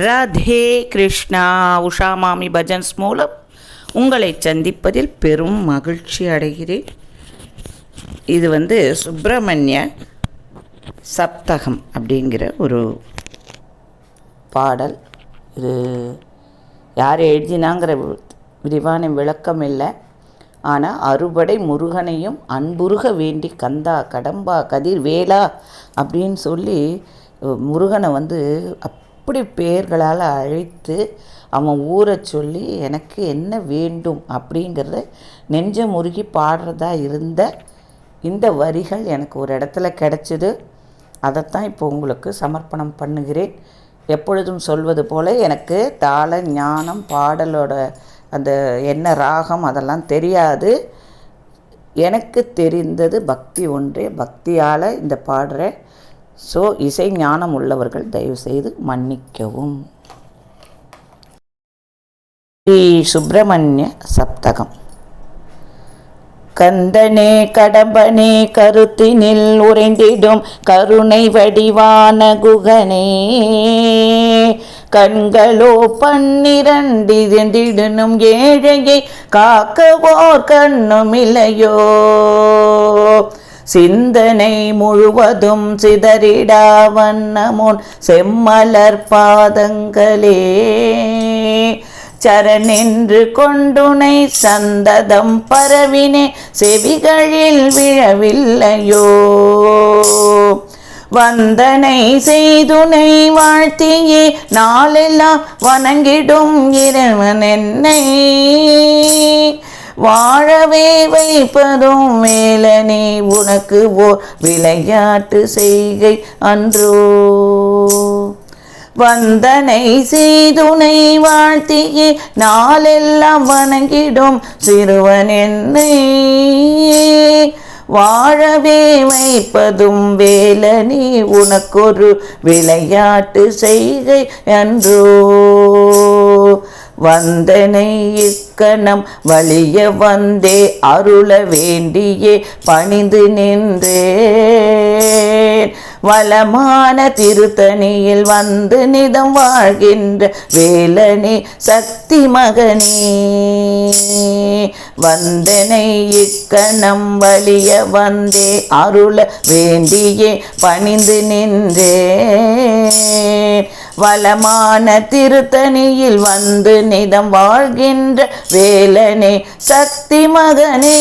ராதே கிருஷ்ணா உஷா மாமி பஜன்ஸ் மூலம் உங்களை சந்திப்பதில் பெரும் மகிழ்ச்சி அடைகிறேன். இது வந்து சுப்பிரமணிய சப்தகம் அப்படிங்கிற ஒரு பாடல். இது யார் எழுதினாங்கிற விரிவான விளக்கம் இல்லை. ஆனால் அறுபடை முருகனையும் அன்புருக வேண்டி கந்தா கடம்பா கதிர் வேலா அப்படின்னு சொல்லி முருகனை வந்து அப்படி பேர்களால் அழைத்து அவன் ஊரை சொல்லி எனக்கு என்ன வேண்டும்? அப்படிங்கிறத நெஞ்ச முருகி பாடுறதா இருந்த இந்த வரிகள் எனக்கு ஒரு இடத்துல கிடச்சிது. அதைத்தான் இப்போ உங்களுக்கு சமர்ப்பணம் பண்ணுகிறேன். எப்பொழுதும் சொல்வது போல் எனக்கு தாள ஞானம் பாடலோட அந்த என்ன ராகம் அதெல்லாம் தெரியாது. எனக்கு தெரிந்தது பக்தி ஒன்றே. பக்தியால் இந்த பாடுறேன் ஸோ இசை ஞானம் உள்ளவர்கள் தயவுசெய்து மன்னிக்கவும். ஸ்ரீ சுப்பிரமணிய சப்தகம். கந்தனே கடம்பனே கருத்தினில் உறைந்திடும் கருணை வடிவான குகனே. கண்களோ பன்னிரண்டிருந்திடனும் ஏழையை காக்கவோர் கண்ணும் இல்லையோ. சிந்தனை முழுவதும் சிதறிடா வண்ணமுன் செம்மலர் பாதங்களே. சரணின்று கொண்டுனை சந்ததம் பரவினே செவிகளில் விழவில்லையோ. வந்தனை செய்துனை வாழ்த்தியே நாளெல்லாம் வணங்கிடும் இறைவன் என்னை. வாழவே வைப்பதும் மேலனே உனக்கு ஓர் விளையாட்டு செய்கை அன்றோ. வந்தனை செய்துனை வாழ்த்தியே நாளெல்லாம் வணங்கிடும் சிறுவன் என்னை. வாழவே வைப்பதும் வேலனே உனக்கொரு விளையாட்டு செய்கை அன்றோ. வந்தனை இக்கணம் வழிய வந்தே அருள வேண்டியே பணிந்து நின்றேன். வளமான திருத்தணியில் வந்து நிதம் வாழ்கின்ற வேலனே சக்தி மகனே. வந்தனை இக்கணம் வழிய வந்தே அருள வேண்டியே பணிந்து நின்றேன். வளமான திருத்தணியில் வந்து நிதம் வாழ்கின்ற வேலனே சக்தி மகனே.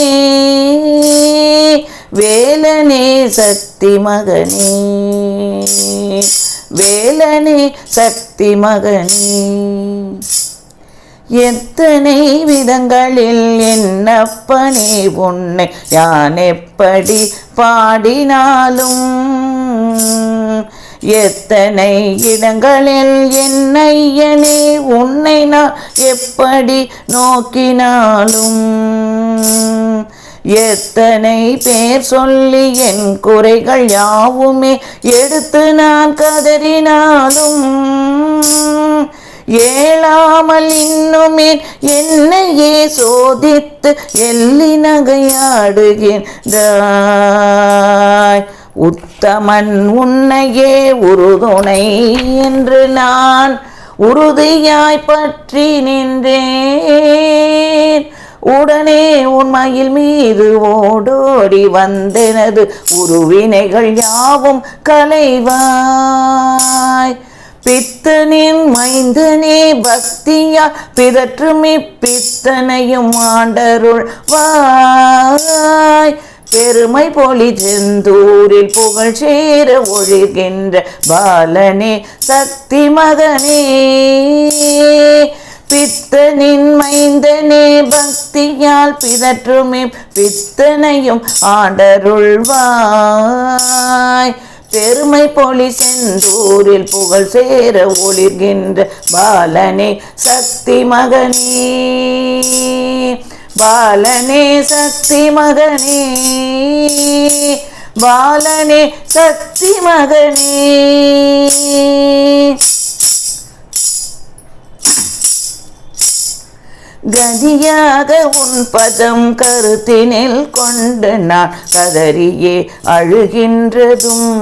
வேலனே சக்தி மகனே. வேலனே சக்தி மகனே. எத்தனை விதங்களில் என்னப்பனே உன்னை யான் எப்படி பாடினாலும். எத்தனை இடங்களில் என்னையனே உன்னை நான் எப்படி நோக்கினாலும்? எத்தனை பேர் சொல்லி என் குறைகள் யாவுமே எடுத்து நான் கதறினாலும்? ஏழாமல் இன்னுமே என்னையே சோதித்து எள்ளி நகையாடுகின்றாய். உத்தமன் உன்னையே உறுதுணை என்று நான் உறுதியாய் பற்றி நின்றேன். உடனே உண்மையில் மீது ஓடோடி வந்தெனது உருவினைகள் யாவும் கலைவாய் பித்தனின் மைந்தனே பக்தியா பிதற்றுமி பித்தனையும் ஆண்டருள் வாய். பெருமை போலி செந்தூரில் புகழ் சேர ஒழுகின்ற பாலனே சக்தி மகனே. பித்தனின் மைந்தனே பக்தியால் பிதற்றுமே பித்தனையும் ஆண்டருள்வாய். பெருமை பொலி செந்தூரில் புகழ் சேர ஒளிர்கின்ற பாலனே சக்தி மகனே. பாலனே சக்தி மகனே பாலனே சக்தி மகனே கதியாக உன் பதம் கருத்தினில் கொண்டு நான் கதறியே அழுகின்றதும்.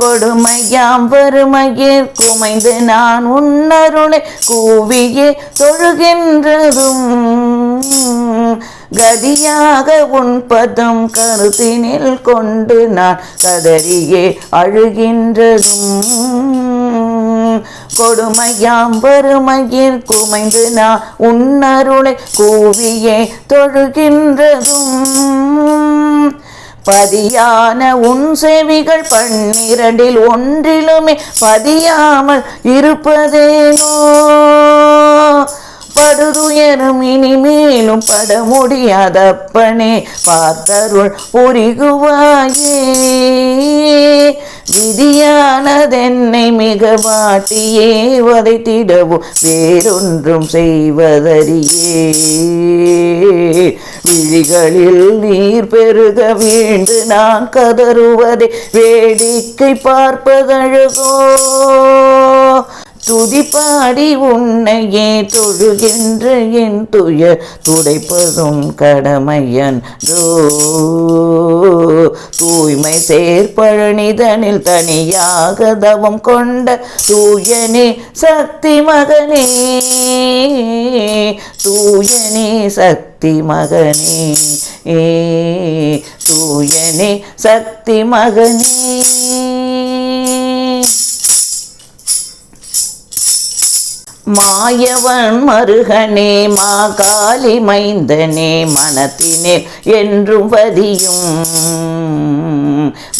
கொடுமையாம் வறுமையே குமைந்து நான் உன்னருளை கூவியே தொழுகின்றதும். கதியாக உன் பதம் கருத்தினில் கொண்டு நான் கதறியே அழுகின்றதும். கொடுமையாம் வறுமையில் குமைந்து நான் உன்னருளை கூவியே தொழுகின்றதும். பதியான உன் செவிகள் பன்னிரண்டில் ஒன்றிலுமே பதியாமல் இருப்பதேனோ? படுதுயரும் இனிமேலும் பட முடியாதப்பனே. பார்த்தருள் புரிகுவாயே விதியானதென்னை மிக வாட்டியே. வதைத்திடவும் வேறொன்றும் செய்வதறியே. விழிகளில் நீர் பெருக வீண்டு நான் கதறுவதை வேடிக்கை பார்ப்பதழகோ. துதிப்பாடி உன்னையே தொழுகின்ற என் துயர். துடைப்பதும் கடமையன் தூய்மை சேர்ப்பழனிதனில் தனியாக தவம் கொண்ட தூயனே சக்தி மகனே. தூயனே சக்தி மகனே. ஏ தூயனே சக்தி மகனே. மாயவன் மருகனே மா மாகாளி மைந்தனே மனத்தினே என்றும் பதியும்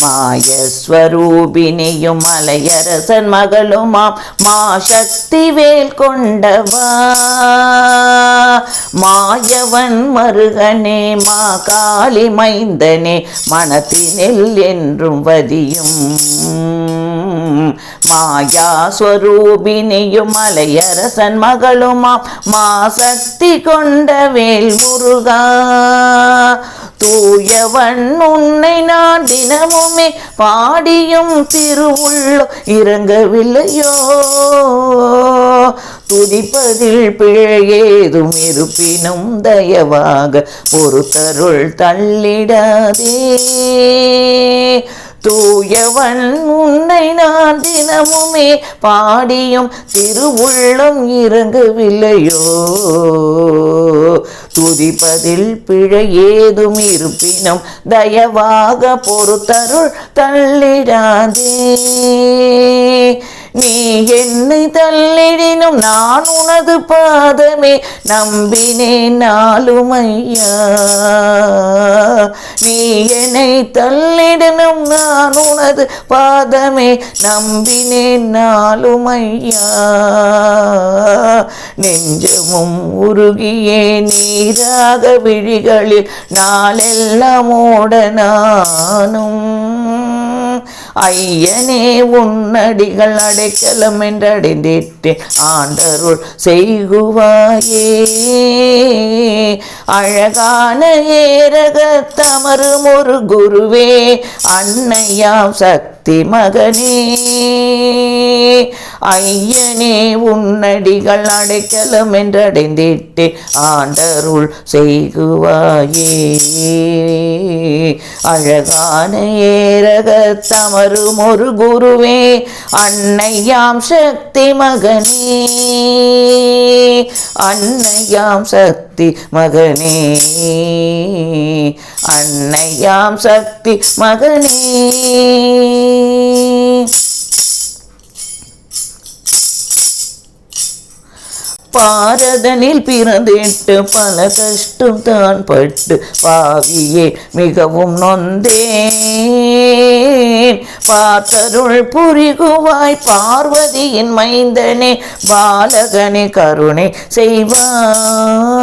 மாயஸ்வரூபினியும் மலையரசன் மகளுமாம் மா சக்தி வேல் கொண்டவா. மாயவன் மருகனே மா மாகாளி மைந்தனே மனத்தினில் என்றும் வதியும். மாயாஸ்வரூபினியும் மலையரசன் மகளுமாம். மா சக்தி கொண்ட வேல் முருகா தூயவன் உன்னை நான் தினமுமே பாடியும் திருவுள்ளோ இறங்கவில்லையோ? துதிப்பதில் பிழை ஏதும் இருப்பினும் தயவாக பொறுத்தருள் தள்ளிடாதே. தூயவன் உன்னை நான் தினமுமே பாடியும் திருவுள்ளம் இறங்கவில்லையோ? துதிப்பதில் பிழை ஏதும் இருப்பினும் தயவாக பொறுத்தருள் தள்ளிடாதே. நீ என்னை தள்ளிடினும் நான் உனது பாதமே நம்பினேன் நாளும் ஐயா நீ என்னை தள்ளிடனும் நான் உனது பாதமே நம்பினேன் நாளும் ஐயா நெஞ்சமும் உருகியே நீராக விழிகளில் நாளெல்லாம் ஓட நானும். ஐயனே உன்னடிகள் அடைக்கலம் என்றடைந்திட்டேன் ஆண்டருள் செய்குவாயே. அழகான ஏரக தமரும் ஒரு குருவே. அன்னையாம் சக்தி மகனே. ஐயனே உன்னடிகள் அடைக்கலம் என்றடைந்திட்டு ஆண்டருள் செய்குவாயே. அழகான ஏரக தமரும் ஒரு குருவே அன்னையாம் சக்தி மகனே. அன்னையாம் சக்தி மகனே. அன்னையாம் சக்தி மகனே. பாரதனில் பிறந்திட்டு பல கஷ்டம் தான் பட்டு பாவியே மிகவும் நொந்தேன். பார்த்தருள் புரிகுவாய் பார்வதியின் மைந்தனே பாலகனே கருணை செய்வாய்.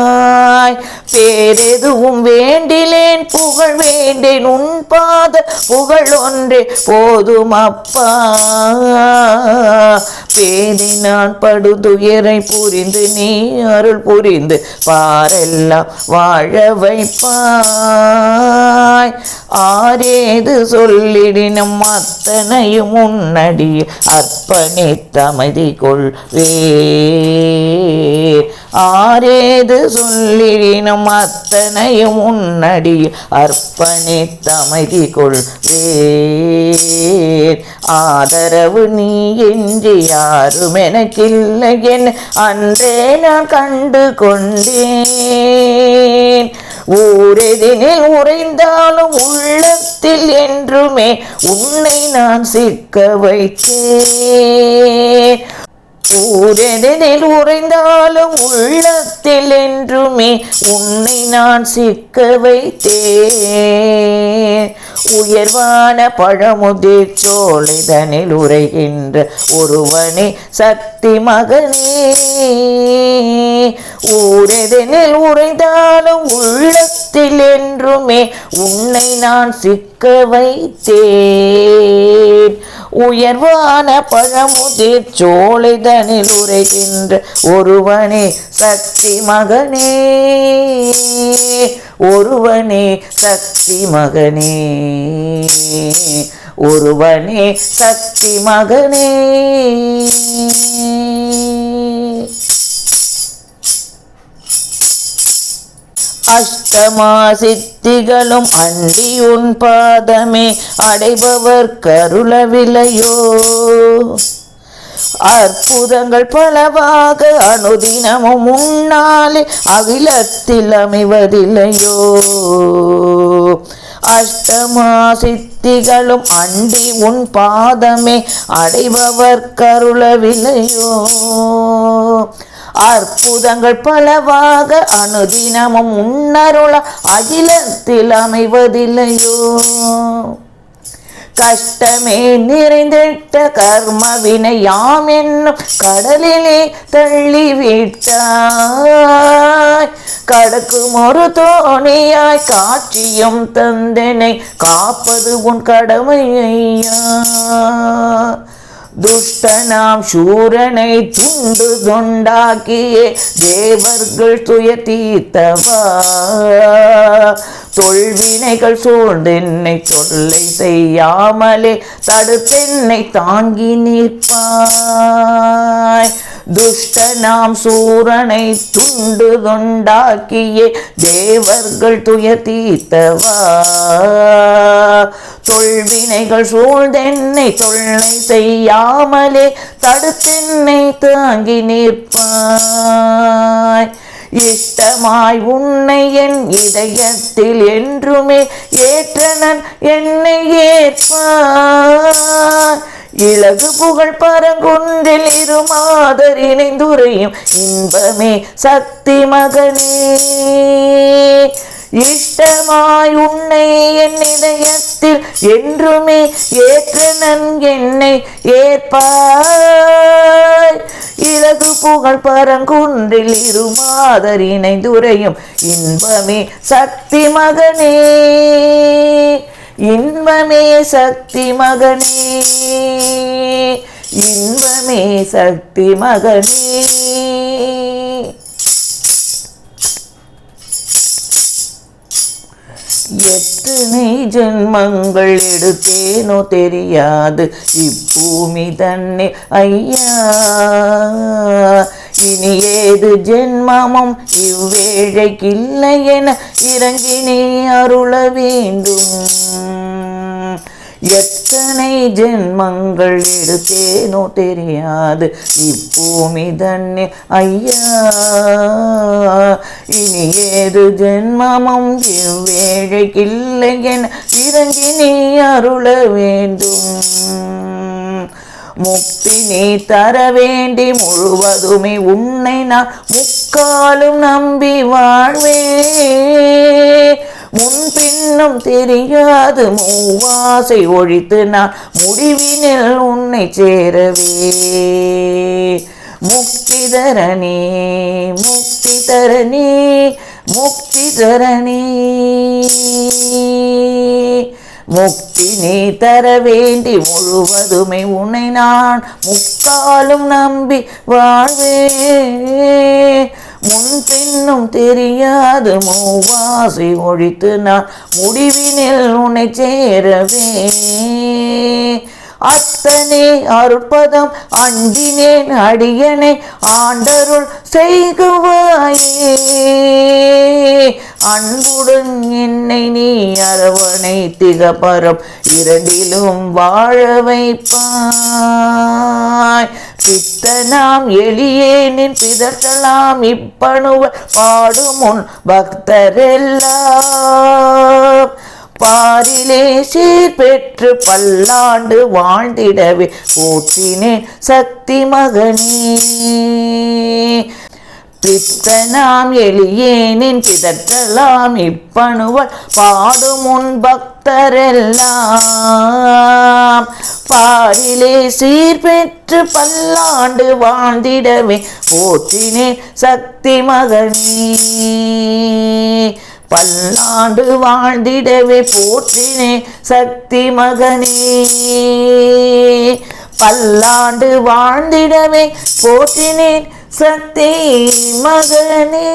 பேரெதுவும் வேண்டிலேன் புகழ் வேண்டேன் உன் பாத புகழ் ஒன்றே போதும் அப்பா. பேதை நான் படுதுயரை புரிந்து நீ அருள் புரிந்து பாரெல்லாம் வாழ வைப்பாய். ஆரேது சொல்லிடினம் சொல்லிடினும் அத்தனையும் உன்னடி அர்ப்பணித்தமதி கொள்வே ஆரேது சொல்லினும் அத்தனையும் உன்னடியில் அர்ப்பணித்தமதி கொள்வேன் ஆதரவு நீ என்று யாரும் எனக்கில்லை என் அன்றே நான் கண்டு கொண்டேன். ஊரெதினில் உறைந்தாலும் உள்ளத்தில் என்றுமே உன்னை நான் சிக்க வைத்தேன். ஊரெதினில் உறைந்தாலும் உள்ளத்தில் என்றுமே உன்னை நான் சிக்க வைத்தேன். உயர்வான பழமுதிர் சோலைதனில் உரைகின்ற ஒருவனே சக்தி மகனே. ஊரெதனில் உறைந்தாலும் உள்ளத்தில் என்றுமே உன்னை நான் சிக்க வைத்தேன். உயர்வான பழமுதிர் சோலைதனில் உரைகின்ற ஒருவனே சக்தி மகனே. ஒருவனே சக்தி மகனே. ஒருவனே சக்தி மகனே. அஷ்டமா சித்திகளும் அண்டி உன் பாதமே அடைபவர் கருளவிலையோ. அற்புதங்கள் பலவாக அனுதினமும் முன்னாலே அகிலத்தில் அமைவதில்லையோ. அஷ்டமா சித்திகளும் அண்டி உன் பாதமே அடைபவர் கருளவில்லையோ அற்புதங்கள் பலவாக அனுதினமும் உன்னருள அகிலத்தில் அமைவதில்லையோ? கஷ்டமே நிறைந்திட்ட கர்ம வினையாம் என்னும் கடலிலே தள்ளிவிட்டாய். கடக்கும் ஒரு தோணியாய் காட்சியும் தந்தனை காப்பது உன் கடமையா துஷ்டனாம் சூரனை துண்டு துண்டாக்கியே தேவர்கள் துய தீர்த்தவா? தொல்வினைகள் சூழ்ந்தென்னை தொல்லை செய்யாமலே தடுத்தென்னை தாங்கி நிற்பாய். துஷ்டனாம் சூரனை துண்டு துண்டாக்கியே தேவர்கள் துய தீர்த்தவா தொல்வினைகள் சூழ்ந்தென்னை தொல்லை செய்யாமலே தடுத்தென்னை தாங்கி நிற்பாய். இஷ்டமாய் உன்னை என் இதயத்தில் என்றுமே ஏற்றனன் என்னை ஏற்பார். இலகு புகழ் பரங்குன்றில் இருமாதர் இணைந்துரையும் இன்பமே சக்தி மகனே இஷ்டமாய் உன்னை என் இதயத்தில் என்றுமே ஏற்றனன் என்னை ஏற்பாய் இலகு புகழ் பரங்குன்றில் இருமாதர் இணைந்துரையும். இன்பமே சக்தி மகனே இன்பமே சக்தி மகனே இன்பமே சக்தி மகனே. எத்தனை ஜென்மங்கள் எடுத்தேனோ தெரியாது. இப்பூமி தன்னை ஐயா. இனி ஏது ஜென்மமும் இவ்வேழைக்கில்லை என இறங்கினே அருள வேண்டும். எத்தனை ஜென்மங்கள் எடுத்தேனோ தெரியாது. இப்பூமி தன்னே ஐயா இனி ஏது ஜென்மமும் இவ்வேழைக்கில்லை என இறங்கி நீ அருள வேண்டும். முக்தி நீ தர வேண்டி முழுவதுமே உன்னை நான் முக்காலும் நம்பி வாழ்வே முன் பின்னும் தெரியாது. மூவாசை ஒழித்து நான் முடிவினில் உன்னை சேரவே. முக்தி தரணி முக்தி தரணி முக்தி தரணி முக்தி நீ தர வேண்டி முழுவதுமே உன்னை நான் முக்காலும் நம்பி வாழ்வே முன் பின்னும் தெரியாது மூவாசை ஒழித்து நான் முடிவினில் உன்னை சேரவே. அத்தனே அற்பதம் அஞ்சினேன் அடியனை ஆண்டருள் செய்குவாயே. அன்புடன் என்னை நீ அரவணை திகபரம் இரண்டிலும் வாழ வைப்பாய். சித்தனாம் எளியேனின் பிதற்றலாம். இப்பணுவ பாடுமுன் பக்தரெல்லாம். பாரிலே சீர் பெற்று பல்லாண்டு வாழ்ந்திடவே போற்றினேன் சக்தி மகனே. பித்தனாம் எளியேனின் பிதற்றலாம். இப்பணுவ பாடும் உன் பக்தரெல்லாம். வாயிலே சீர்பெற்று பல்லாண்டு வாழ்ந்திடவே. போற்றினேன் சக்தி மகனே பல்லாண்டு வாழ்ந்திடவே போற்றினே சக்தி மகனே. பல்லாண்டு வாழ்ந்திடவே போற்றினேன் சக்தி மகனே.